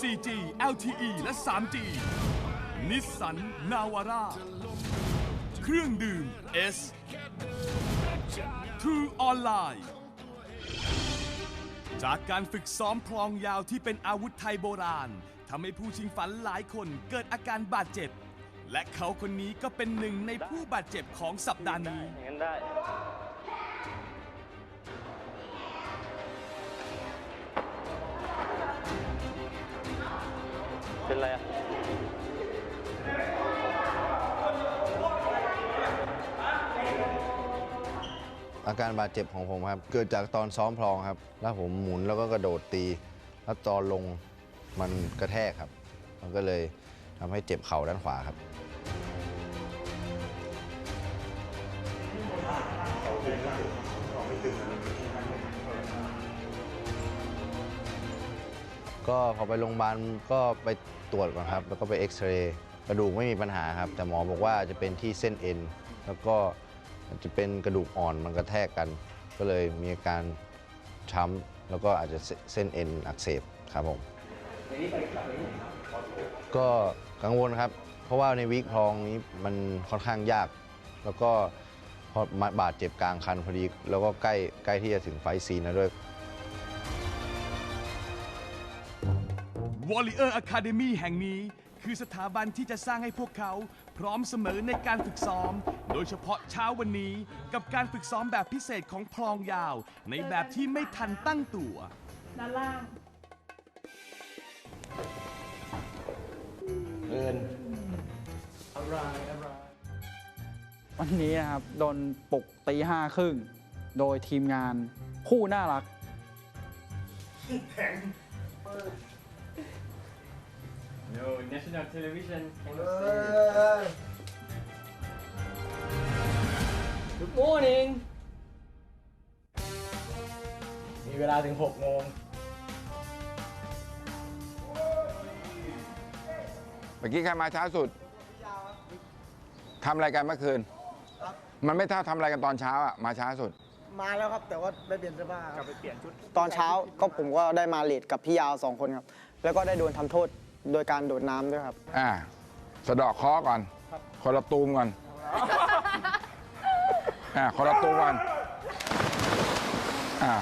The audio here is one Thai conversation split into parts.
4G LTE และ 3G นิสสันนาวาร่าเครื่องดื่ม S True Online จากการฝึกซ้อมพลองยาวที่เป็นอาวุธไทยโบราณทำให้ผู้ชิงฝันหลายคนเกิดอาการบาดเจ็บ และเขาคนนี้ก็เป็นหนึ่งในผู้บาดเจ็บของสัปดาห์นี้ อย่างนั้นได้ เป็นไรอะอาการบาดเจ็บของผมครับ เกิดจากตอนซ้อมพลองครับ แล้วผมหมุนแล้วก็กระโดดตี แล้วตอนลงมันกระแทกครับ มันก็เลยทำให้เจ็บเข่าด้านขวาครับ ก็พอไปโรงพยาบาลก็ไปตรวจก่อนครับ แล้วก็ไปเอ็กซเรย์กระดูกไม่มีปัญหาครับ แต่หมอบอกว่าจะเป็นที่เส้นเอ็น แล้วก็จะเป็นกระดูกอ่อนมันกระแทกกัน ก็เลยมีอาการช้ำแล้วก็อาจจะเส้นเอ็นอักเสบครับผมก็กังวลครับ เพราะว่าในวิกพลองนี้มันค่อนข้างยาก แล้วก็พอมาบาดเจ็บกลางคันพอดี แล้วก็ใกล้ใกล้ที่จะถึงไฟซีนแล้วด้วย Warrior Academy แห่งนี้ คือสถาบันที่จะสร้างให้พวกเขาพร้อมเสมอในการฝึกซ้อม โดยเฉพาะเช้าวันนี้กับการฝึกซ้อมแบบพิเศษของพลองยาว ในแบบที่ไม่ทันตั้งตัว ด้านล่างวันนี้นะครับ โดนปลุกตีห้าครึ่ง โดยทีมงานคู่น่ารัก No national television Good morning มีเวลาถึง6โมงเมื่อกี้ใครมาช้าสุดทำอะไรกันเมื่อคืน มันไม่เท่าทำอะไรกันตอนเช้าอะ มาช้าสุด มาแล้วครับ แต่ว่าไม่เปลี่ยนเสื้อผ้าครับตอนเช้าก็ผมก็ได้มาเลดกับพี่ยาวสองคนครับ แล้วก็ได้โดนทำโทษ โดยการโดดน้ำด้วยครับ อ่าสะเดอกเคอก่อนคนละตูมก่อนอ่าคนละตูมก่อนอ่า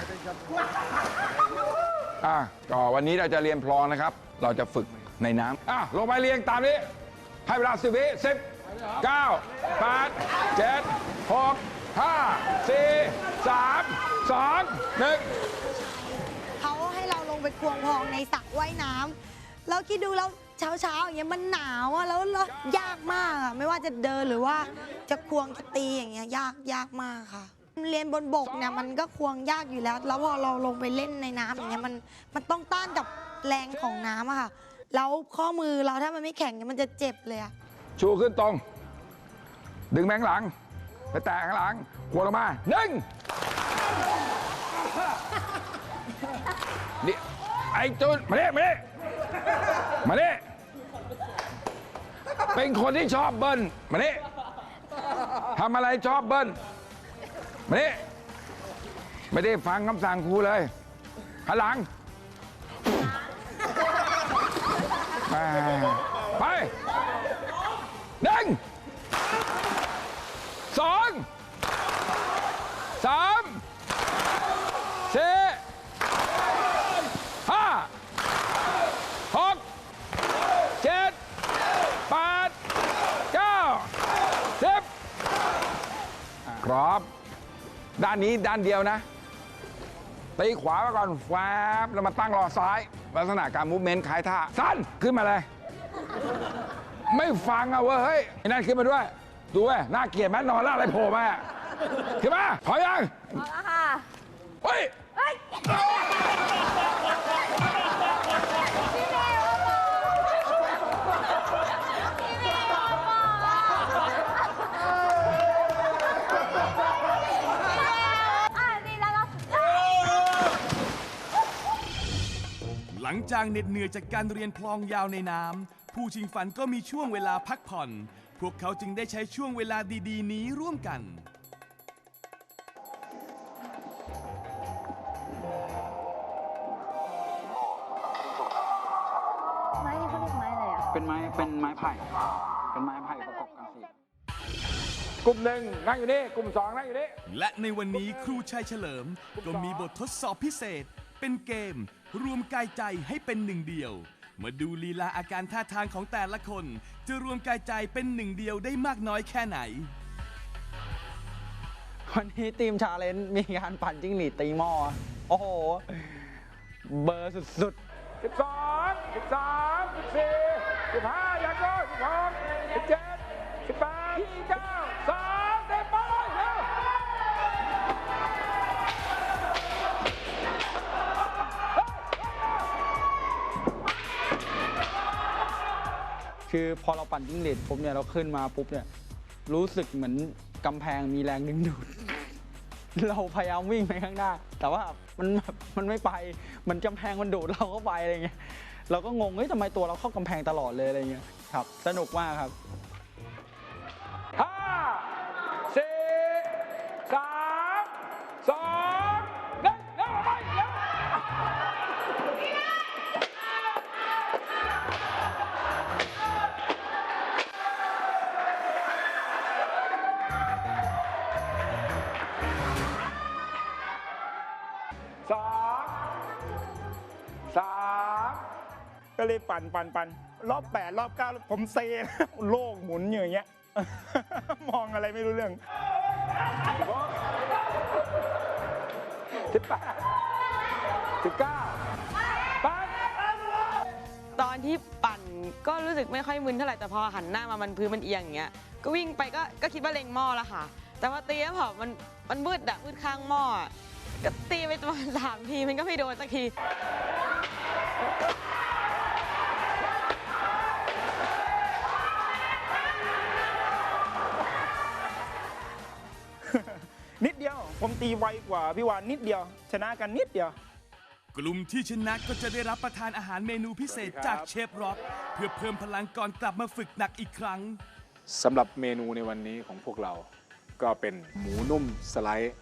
อ่าก็วันนี้เราจะเรียนพลองนะครับ เราจะฝึกในน้ำอะลงไปเรียงตามนี้ให้เวลาสิบวิสิบเก้าแปดเจ็ดหกห้าสี่สามสองหนึ่ง เขาให้เราลงไปควงพองในสระว่ายน้ำ แล้วคิดดูแล้วเช้าเช้าๆอย่างเงี้ยมันหนาวอะแล้วแล้วยากมากอะไม่ว่าจะเดินหรือว่าจะควงจะตีอย่างเงี้ยยากยากมากค่ะ เรียนบนบกเนี่ยมันก็ควงยากอยู่แล้ว แล้วพอเราลงไปเล่นในน้ำอย่างเงี้ยมันมันต้องต้านกับแรงของน้ำอะค่ะ แล้วข้อมือเราถ้ามันไม่แข็งเนี่ยมันจะเจ็บเลยอะชูขึ้นตรง ดึงแบงหลังไปแตะข้างหลังหัวลงมาหนึ่งนี่ไอ้จุนมาเนี่มาเนี่ มาเนี่เป็นคนที่ชอบเบิ้ลมาเนี่ทำอะไรชอบเบิ้ลมาเนี่ไม่ได้ฟังคำสั่งครูเลยหันหลังมาไปหนึ่งสองสามสี่ห้าหกเจ็ดแปดเก้าสิบครบ ด้านนี้ด้านเดียวนะตีขวามาก่อนแฟบแล้วมาตั้งรอซ้าย ลักษณะการมูฟเมนต์คล้ายท่าสั้นขึ้นมาเลย ไม่ฟังอะเว้ยเฮ้ยไอ้นั่นขึ้นมาด้วย ดูเว้ยน่าเกลียดไหมนอนแล้วอะไรโผล่มาอะขึ้นมาพอยังพอแล้วค่ะเฮ้ย หลังจากเหน็ดเหนื่อยจากการเรียนพลองยาวในน้ำผู้ชิงฝันก็มีช่วงเวลาพักผ่อน พวกเขาจึงได้ใช้ช่วงเวลาดีๆ นี้ร่วมกันเป็นไม้เป็นไม้ไผ่ เป็นไม้ไผ่ประกอบกันสี่กลุ่มหนึ่งนั่งอยู่นี่ กลุ่มสองนั่งอยู่นี่ และในวันนี้ครูชัยเฉลิมก็มีบททดสอบพิเศษ เป็นเกม รวมกายใจให้เป็นหนึ่งเดียว มาดูลีลาอาการท่าทางของแต่ละคน จะรวมกายใจเป็นหนึ่งเดียวได้มากน้อยแค่ไหน วันนี้ทีมชาเลนจ์มีการปั่นจิ้งหรีดตีหม้อโอ้โห เบอร์สุด12 13 14 15ยังก็16 17 คือพอเราปั่นจิ้งเหรีดปุ๊บเนี่ยเราขึ้นมาปุ๊บเนี่ยรู้สึกเหมือนกำแพงมีแรงดึงดูด เราพยายามวิ่งไปข้างหน้า แต่ว่ามันแบบมันไม่ไปมันกำแพงมันดูดเราเข้าไปอะไรเงี้ยเราก็งงเฮ้ยทำไมตัวเราเข้ากำแพงตลอดเลยอะไรเงี้ยครับ สนุกมากครับ ก็เลยปั่นปั่นปั่นรอบแปดรอบเก้าผมเซโลกหมุนอยู่อย่างเงี้ย มองอะไรไม่รู้เรื่องสิบแปดสิบเก้าไปตอนที่ปั่นก็รู้สึกไม่ค่อยมึนเท่าไหร่แต่พอหันหน้ามามันพื้นมันเอียงอย่างเงี้ยก็วิ่งไปก็ก็คิดว่าเล็งหม้อแล้วค่ะ แต่พอตีแล้วพอมันมันมืดอะมืดข้างหม้อก็ตีไปประมาณสามทีมันก็ไม่โดนสักที ตีไวกว่าพี่วานนิดเดียว ชนะกันนิดเดียว กลุ่มที่ชนะก็จะได้รับประทานอาหารเมนูพิเศษจากเชฟร็อกเพื่อเพิ่มพลังก่อนกลับมาฝึกหนักอีกครั้งสำหรับเมนูในวันนี้ของพวกเรา ก็เป็นหมูนุ่มสไลด์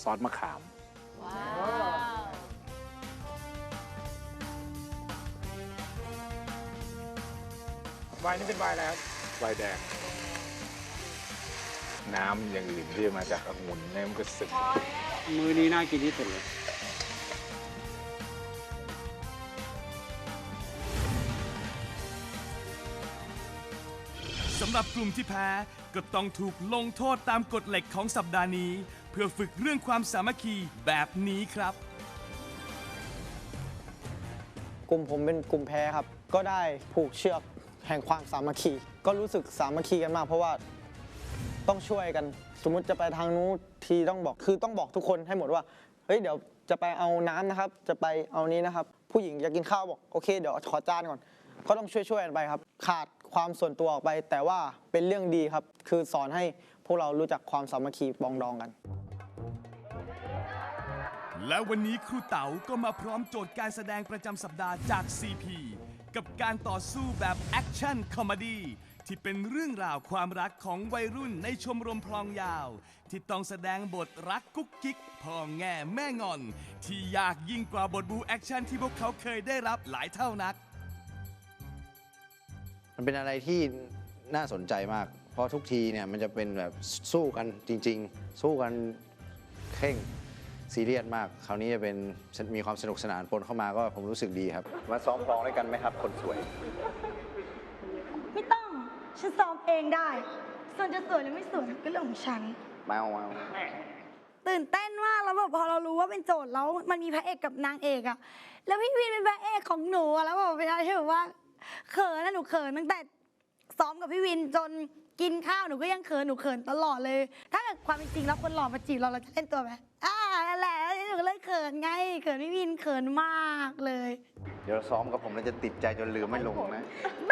ซอสมะขามวายนี่เป็นวายอะไรครับ ไวน์แดง น้ำอย่างอื่นที่มาจากองุ่นเนี่ยมันก็สึกมือนี้น่ากินที่สุดเลยสำหรับกลุ่มที่แพ้ก็ต้องถูกลงโทษตามกฎเหล็กของสัปดาห์นี้ เพื่อฝึกเรื่องความสามัคคีแบบนี้ครับ กลุ่มผมเป็นกลุ่มแพ้ครับ ก็ได้ผูกเชือกแห่งความสามัคคี ก็รู้สึกสามัคคีกันมากเพราะว่า ต้องช่วยกัน สมมุติจะไปทางนู้นทีต้องบอกคือต้องบอกทุกคนให้หมดว่าเฮ้ยเดี๋ยวจะไปเอาน้ำนะครับ จะไปเอานี้นะครับ ผู้หญิงจะกินข้าวบอกโอเคเดี๋ยวขอจานก่อนก็ต้องช่วยช่วยๆกันไปครับ ขาดความส่วนตัวออกไป แต่ว่าเป็นเรื่องดีครับ คือสอนให้พวกเรารู้จักความสามัคคีปรองดองกัน และวันนี้ครูเต๋าก็มาพร้อมโจทย์การแสดงประจำสัปดาห์จาก CP กับการต่อสู้แบบแอคชั่นคอมดี้ ที่เป็นเรื่องราวความรักของวัยรุ่นในชมรมพลองยาว ที่ต้องแสดงบทรักกุ๊กกิ๊กพ่อแง่แม่งอน ที่ยากยิ่งกว่าบทบูแอคชั่นที่พวกเขาเคยได้รับหลายเท่านัก มันเป็นอะไรที่น่าสนใจมาก เพราะทุกทีเนี่ยมันจะเป็นแบบสู้กันจริง ๆ สู้กันเคร่งซีเรียสมาก คราวนี้จะเป็นมีความสนุกสนานปนเข้ามาก็ผมรู้สึกดีครับ มาซ้อมพลองด้วยกันไหมครับ คนสวย ไม่ต้อง ฉันซ้อมเองได้ ส่วนจะสวยหรือไม่สวยก็เรื่องของฉันมาเอามาตื่นเต้นมากแล้วแบบพอเรารู้ว่าเป็นโจทย์แล้วมันมีพระเอกกับนางเอกอะแล้วพี่วินเป็นพระเอกของหนูอะแล้วแบบเป็นอะไรที่แบบว่าเขินนะหนูเขินตั้งแต่ซ้อมกับพี่วินจนกินข้าวหนูก็ยังเขินหนูเขินตลอดเลย ถ้าเกิดความเป็นจริงแล้วคนหล่อมาจีบเราเราจะเล่นตัวไหมอ่านั่นแหละหนูก็เลยเขินไงเขินพี่วินเขินมากเลย เดี๋ยวซ้อมกับผมแล้วจะติดใจจนลืมไม่ลงนะเ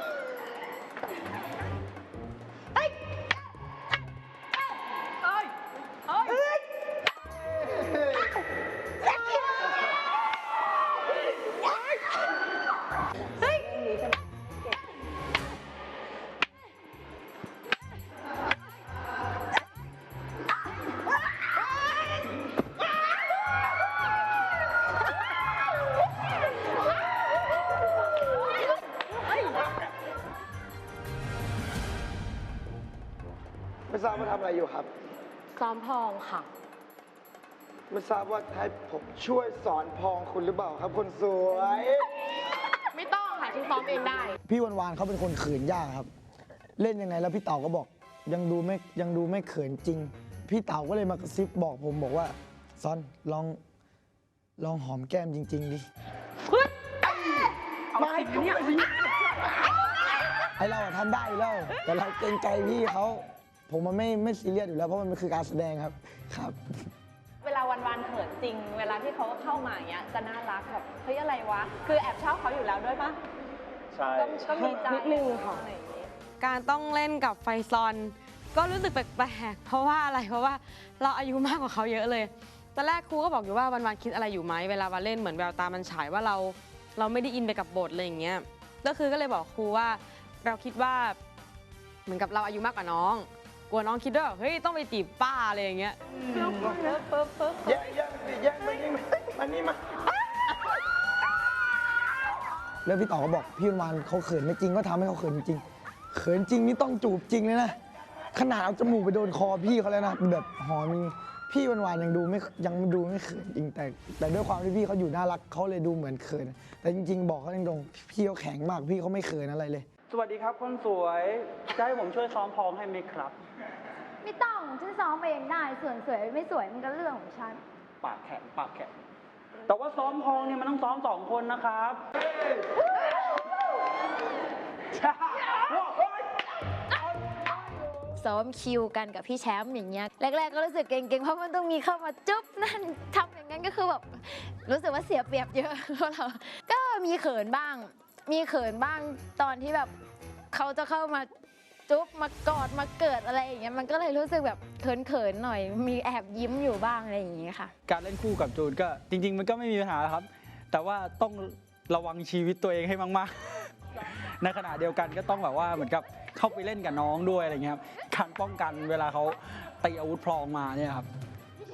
ราบว่าทำอะไรอยู่ครับ ซ้อมพองค่ะ ไม่ทราบว่าให้ผมช่วยสอนพองคุณหรือเปล่าครับคนสวย ไม่ต้องค่ะฉันซ้อมเองได้ พี่วันวานเขาเป็นคนเขินยากครับ เล่นยังไงแล้วพี่เต๋าก็บอก ยังดูไม่ยังดูไม่เขินจริง พี่เต๋าก็เลยมากระซิบบอกผมบอกว่าซอนลองลองหอมแก้มจริง ๆดิไม่ไอเราอะทำได้อยู่แล้วแต่เราเกรงใจพี่เขา ผมมันไม่ไม่ซีเรียสอยู่แล้วเพราะมันคือการแสดงครับครับ เวลาวันวันๆเขินจริง เวลาที่เขาเข้ามาอย่างเงี้ยจะน่ารักแบบเฮ้ยอะไรวะ คือแอบชอบเขาอยู่แล้วด้วยปะใช่ก็ก็มีใจนิดนึงค่ะ อะไรอย่างงี้การต้องเล่นกับไฟซอน ก็รู้สึกแปลกๆเพราะว่าอะไรเพราะว่าเราอายุมากกว่าเขาเยอะเลยตอนแรกครูก็บอกอยู่ว่าวันๆคิดอะไรอยู่ไหมเวลาวันเล่นเหมือนแววตามันฉายว่าเรา เราไม่ได้อินไปกับบทอะไรอย่างเงี้ยก็คือก็เลยบอกครูว่าเราคิดว่า เหมือนกับเราอายุมากกว่าน้อง กลัวน้องคิดว่าแบบเฮ้ยต้องไปจีบป้าอะไรอย่างเงี้ยแย่งแย่งสิแย่งมานี่มามานี่มาแล้วพี่ต่อก็บอกพี่วันวานเขาเขินไม่จริงก็ทำให้เขาเขินจริง เขินจริงนี่ต้องจูบจริงเลยนะ ขนาดเอาจมูกไปโดนคอพี่เขาแล้วนะแบบหอมีพี่วันวานยังดูไม่ยังดูไม่เขินจริงแต่แต่ด้วยความที่พี่เขาอยู่น่ารักเขาเลยดูเหมือนเขิน แต่จริง ๆ บอกเขาตรงๆพี่เขาแข็งมากพี่เขาไม่เขินอะไรเลย สวัสดีครับคนสวย จะให้ผมช่วยซ้อมพองให้ไหมครับ ไม่ต้องฉันซ้อมเองได้ส่วนสวยไม่สวยมันก็เรื่องของฉัน ปากแข็งปากแข็งแต่ว่าซ้อมพองเนี่ยมันต้องซ้อมสองคนนะครับซ้อมคิวกันกับพี่แชมป์อย่างเงี้ยแรก ๆ ก็รู้สึกเก่งๆเพราะมันต้องมีเข้ามาจุ๊บนั่นทำอย่างนั้นก็คือแบบรู้สึกว่าเสียเปรียบเยอะเพราะเราก็มีเขินบ้าง มีเขินบ้างตอนที่แบบเขาจะเข้ามา จุ๊บมากอดมาเกิดอะไรอย่างเงี้ยมันก็เลยรู้สึกแบบเขินๆหน่อย มีแอบยิ้มอยู่บ้างอะไรอย่างเงี้ยค่ะ การเล่นคู่กับจูนก็จริง ๆ มันก็ไม่มีปัญหาครับ แต่ว่าต้องระวังชีวิตตัวเองให้มากๆ ในขณะเดียวกันก็ต้องแบบว่าเหมือนกับเข้าไปเล่นกับน้องด้วยอะไรเงี้ยครับการป้องกันเวลาเขาตีอาวุธพลองมาเนี่ยครับ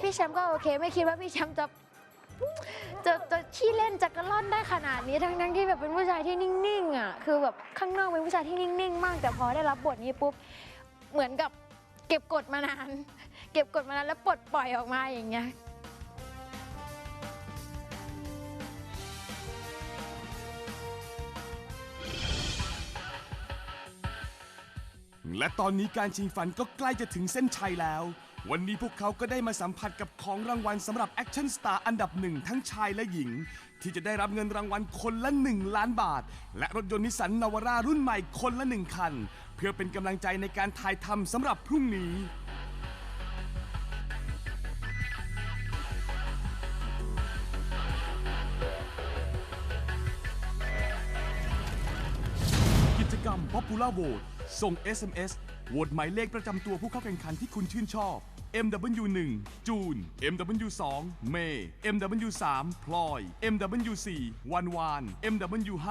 พี่แชมป์ก็โอเค ไม่คิดว่าพี่แชมป์จะ จะจะขี้เล่นจักรล่อนได้ขนาดนี้ทั้งทั้งที่แบบเป็นผู้ชายที่นิ่งๆอะคือแบบข้างนอกเป็นผู้ชายที่นิ่งๆ มาก แต่พอได้รับบทนี้ปุ๊บเหมือนกับเก็บกดมานาน เก็บกดมานานแล้วปลดปล่อยออกมาอย่างเงี้ยและตอนนี้การชิงฝันก็ใกล้จะถึงเส้นชัยแล้ว วันนี้พวกเขาก็ได้มาสัมผัสกับของรางวัลสำหรับแอคชั่นสตาร์อันดับหนึ่งทั้งชายและหญิง ที่จะได้รับเงินรางวัลคนละ 1 ล้านบาท และรถยนต์นิสสันนาวาร่ารุ่นใหม่คนละ 1 คัน เพื่อเป็นกำลังใจในการถ่ายทำสำหรับพรุ่งนี้ กิจกรรม Popular Vote ส่ง SMS โหวตหมายเลขประจำตัวผู้เข้าแข่งขันที่คุณชื่นชอบ MW1 จูน MW2 เมย์ MW3 พลอย MW4 วันวาน MW5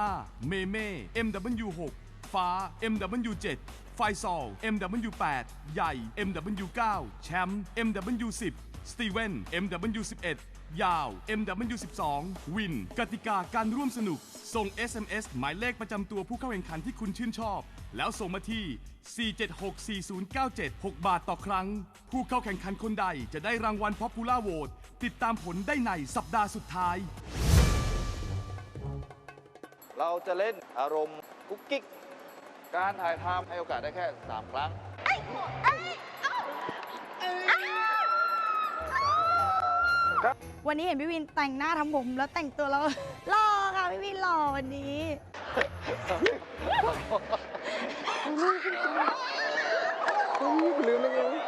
เมเม่ MW6 ฟ้า MW7 ไฟซอล MW8 ใหญ่ MW9 แชมป์ MW10 สตีเวน MW11 ยาว MW12 วิน กติกาการร่วมสนุก ส่ง SMS หมายเลขประจำตัวผู้เข้าแข่งขันที่คุณชื่นชอบ แล้วส่งมาที่ 4764097 6 บาทต่อครั้ง ผู้เข้าแข่งขันคนใดจะได้รางวัล Popular Vote ติดตามผลได้ในสัปดาห์สุดท้าย เราจะเล่นอารมณ์กุ๊กกิ๊ก การถ่ายทำให้โอกาสได้แค่ 3 ครั้ง วันนี้เห็นพี่วินแต่งหน้าทำผมแล้วแต่งตัวแล้วหล่อค่ะพี่วินหล่อวันนี้ ลืมลืมลืมลืม